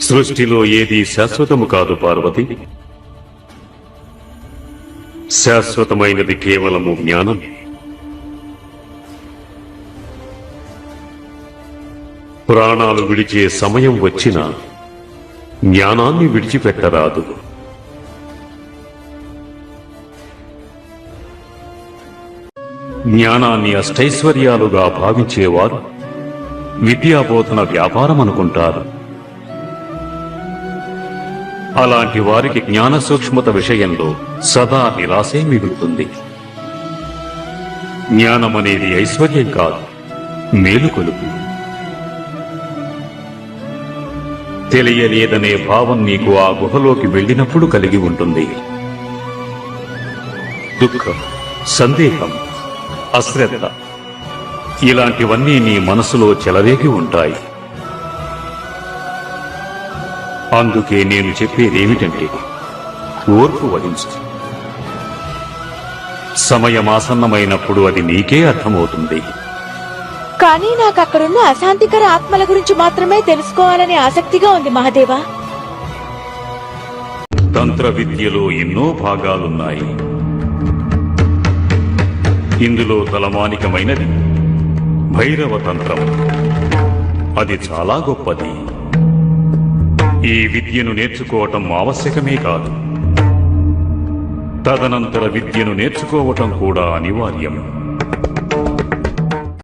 సృష్టిలో ఏది శాశ్వతము కాదు పార్వతి. శాశ్వతమైనది కేవలము జ్ఞానం. ప్రాణాలు విడిచే సమయం వచ్చినా జ్ఞానాన్ని విడిచిపెట్టరాదు. జ్ఞానాన్ని అష్టైశ్వర్యాలుగా భావించేవారు విద్యాబోధన వ్యాపారం అనుకుంటారు అలాంటి వారికి జ్ఞాన సూక్ష్మత విషయంలో సదా నిరాశే మిగులుతుంది. జ్ఞానమనేది ఐశ్వర్యం కాదు మేలుకొలుపు తెలియలేదనే భావం నీకు ఆ గుహలోకి వెళ్ళినప్పుడు కలిగి ఉంటుంది. దుఃఖం సందేహం అశ్రద్ధ ఇలాంటివన్నీ నీ మనసులో చెలరేగి ఉంటాయి. అందుకే నేను చెప్పేదేమిటంటే ఓర్పు వహించు. సమయమాసన్నమైనప్పుడు అది నీకే అర్థమవుతుంది. కానీ నాకు అక్కడున్న అశాంతికర ఆత్మల గురించి మాత్రమే తెలుసుకోవాలనే ఆసక్తిగా ఉంది మహాదేవా. తంత్ర విద్యలో ఎన్నో భాగాలున్నాయి. ఇందులో తలమానికమైనది భైరవ తంత్రం. అది చాలా గొప్పది. ఈ విద్యను నేర్చుకోవటం ఆవశ్యకమే కాదు. తదనంతర విద్యను నేర్చుకోవటం కూడా అనివార్యం.